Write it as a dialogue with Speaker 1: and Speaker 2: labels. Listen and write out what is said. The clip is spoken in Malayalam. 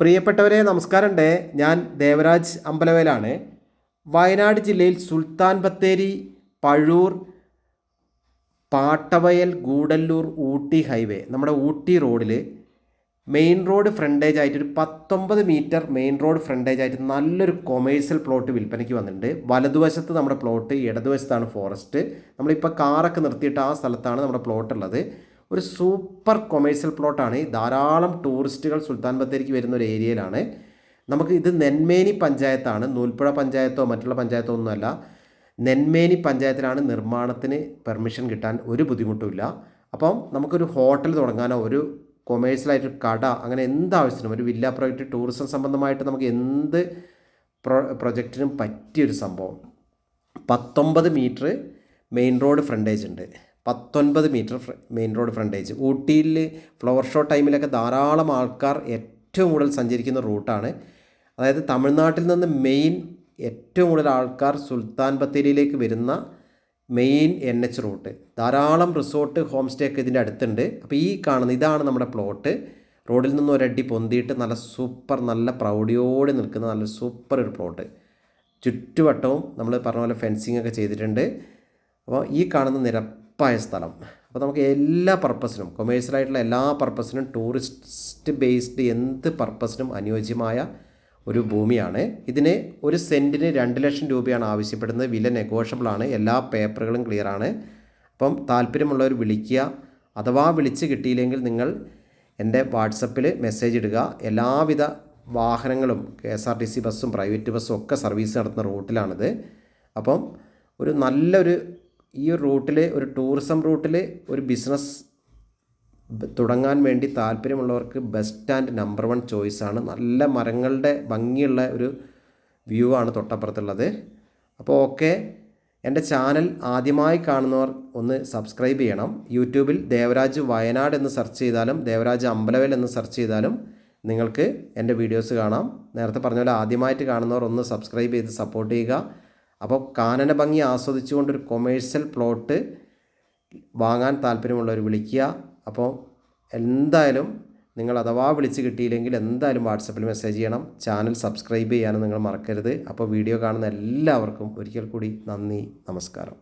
Speaker 1: പ്രിയപ്പെട്ടവരെ നമസ്കാരമുണ്ട് ഞാൻ ദേവരാജ് അമ്പലവേലാണ്. വയനാട് ജില്ലയിൽ സുൽത്താൻ ബത്തേരി പഴൂർ പാട്ടവയൽ ഗൂഡല്ലൂർ ഊട്ടി ഹൈവേ. നമ്മുടെ ഊട്ടി റോഡിൽ മെയിൻ റോഡ് ഫ്രണ്ടേജ് ആയിട്ട് ഒരു പത്തൊമ്പത് മീറ്റർ മെയിൻ റോഡ് ഫ്രണ്ടേജ് ആയിട്ട് നല്ലൊരു കൊമേഴ്സ്യൽ പ്ലോട്ട് വിൽപ്പനയ്ക്ക് വന്നിട്ടുണ്ട്. വലതുവശത്ത് നമ്മുടെ പ്ലോട്ട് ഇടതുവശത്താണ് ഫോറസ്റ്റ്. നമ്മളിപ്പോൾ കാറൊക്കെ നിർത്തിയിട്ട് ആ സ്ഥലത്താണ് നമ്മുടെ പ്ലോട്ട് ഉള്ളത് ഒരു സൂപ്പർ കൊമേഴ്സ്യൽ പ്ലോട്ടാണ്. ധാരാളം ടൂറിസ്റ്റുകൾ സുൽത്താൻ ബത്തേരിക്ക് വരുന്ന ഒരു ഏരിയയിലാണ്. നമുക്ക് ഇത് നെന്മേനി പഞ്ചായത്താണ്. നൂൽപ്പുഴ പഞ്ചായത്തോ മറ്റുള്ള പഞ്ചായത്തോ ഒന്നുമല്ല. നെന്മേനി പഞ്ചായത്തിലാണ് നിർമ്മാണത്തിന് പെർമിഷൻ കിട്ടാൻ ഒരു ബുദ്ധിമുട്ടുമില്ല അപ്പം നമുക്കൊരു ഹോട്ടൽ തുടങ്ങാനോ ഒരു കൊമേഴ്സ്യലായിട്ട് കട അങ്ങനെ എന്താവശ്യത്തിനും ഒരു വില്ല പ്രോജക്റ്റ് ടൂറിസം സംബന്ധമായിട്ട് നമുക്ക് എന്ത് പ്രൊ പ്രൊജക്റ്റിനും പറ്റിയൊരു സംഭവം. പത്തൊമ്പത് മീറ്റർ മെയിൻ റോഡ് ഫ്രണ്ടേജ് ഉണ്ട്. പത്തൊൻപത് മീറ്റർ മെയിൻ റോഡ് ഫ്രണ്ടേജ് ഊട്ടിയിൽ ഫ്ലവർ ഷോ ടൈമിലൊക്കെ ധാരാളം ആൾക്കാർ ഏറ്റവും കൂടുതൽ സഞ്ചരിക്കുന്ന റൂട്ടാണ്. അതായത് തമിഴ്നാട്ടിൽ നിന്ന് മെയിൻ ഏറ്റവും കൂടുതൽ ആൾക്കാർ സുൽത്താൻ ബത്തേരിയിലേക്ക് വരുന്ന മെയിൻ എൻ എച്ച് റൂട്ട് ധാരാളം റിസോർട്ട് ഹോം സ്റ്റേ ഒക്കെ ഇതിന്റെ അടുത്തുണ്ട്. അപ്പോൾ ഈ കാണുന്ന ഇതാണ് നമ്മുടെ പ്ലോട്ട് റോഡിൽ നിന്ന് ഒരടി പൊന്തിയിട്ട് നല്ല സൂപ്പർ നല്ല പ്രൗഢിയോടെ നിൽക്കുന്ന നല്ല സൂപ്പർ ഒരു പ്ലോട്ട് ചുറ്റുവട്ടവും നമ്മൾ പറഞ്ഞ പോലെ ഫെൻസിങ് ഒക്കെ ചെയ്തിട്ടുണ്ട്. അപ്പോൾ ഈ കാണുന്ന നിരപ്പായ സ്ഥലം. അപ്പോൾ നമുക്ക് എല്ലാ പർപ്പസിനും കൊമേഴ്സ്യലായിട്ടുള്ള എല്ലാ പർപ്പസിനും ടൂറിസ്റ്റ് ബേസ്ഡ് എന്ത് പർപ്പസിനും അനുയോജ്യമായ ഒരു ഭൂമിയാണ്. ഇതിന് ഒരു സെന്റിന് രണ്ട് ലക്ഷം രൂപയാണ് ആവശ്യപ്പെടുന്നത്. വില നെഗോഷ്യബിൾ ആണ്. എല്ലാ പേപ്പറുകളും ക്ലിയർ ആണ്. അപ്പം താല്പര്യമുള്ളവർ വിളിക്കുക. അഥവാ വിളിച്ച് കിട്ടിയില്ലെങ്കിൽ നിങ്ങൾ എന്റെ വാട്സപ്പിൽ മെസ്സേജ് ഇടുക. എല്ലാവിധ വാഹനങ്ങളും K S R T C ബസ്സും പ്രൈവറ്റ് ബസ്സും ഒക്കെ സർവീസ് നടത്തുന്ന റൂട്ടിലാണിത് അപ്പം ഒരു നല്ലൊരു ഈ ഒരു റൂട്ടിൽ ഒരു ടൂറിസം റൂട്ടിൽ ഒരു ബിസിനസ് തുടങ്ങാൻ വേണ്ടി താല്പര്യമുള്ളവർക്ക് ബെസ്റ്റ് ആൻഡ് നമ്പർ വൺ ചോയ്സാണ് നല്ല മരങ്ങളുടെ ഭംഗിയുള്ള ഒരു വ്യൂ ആണ് തൊട്ടപ്പുറത്തുള്ളത്. അപ്പോൾ ഓക്കെ എന്റെ ചാനൽ ആദ്യമായി കാണുന്നവർ ഒന്ന് സബ്സ്ക്രൈബ് ചെയ്യണം. യൂട്യൂബിൽ ദേവരാജ് വയനാട് എന്ന് സെർച്ച് ചെയ്താലും ദേവരാജ് അമ്പലവൽ എന്ന് സെർച്ച് ചെയ്താലും നിങ്ങൾക്ക് എന്റെ വീഡിയോസ് കാണാം. നേരത്തെ പറഞ്ഞ പോലെ ആദ്യമായിട്ട് കാണുന്നവർ ഒന്ന് സബ്സ്ക്രൈബ് ചെയ്ത് സപ്പോർട്ട് ചെയ്യുക. അപ്പോൾ കാനന ഭംഗി ആസ്വദിച്ചുകൊണ്ടൊരു കൊമേഴ്സ്യൽ പ്ലോട്ട് വാങ്ങാൻ താല്പര്യമുള്ളവർ വിളിക്കുക. അപ്പോൾ എന്തായാലും നിങ്ങൾ അഥവാ വിളിച്ച് കിട്ടിയില്ലെങ്കിൽ എന്തായാലും വാട്സപ്പിൽ മെസ്സേജ് ചെയ്യണം. ചാനൽ സബ്സ്ക്രൈബ് ചെയ്യാനും നിങ്ങൾ മറക്കരുത്. അപ്പോൾ വീഡിയോ കാണുന്ന എല്ലാവർക്കും ഒരിക്കൽ കൂടി നന്ദി നമസ്കാരം.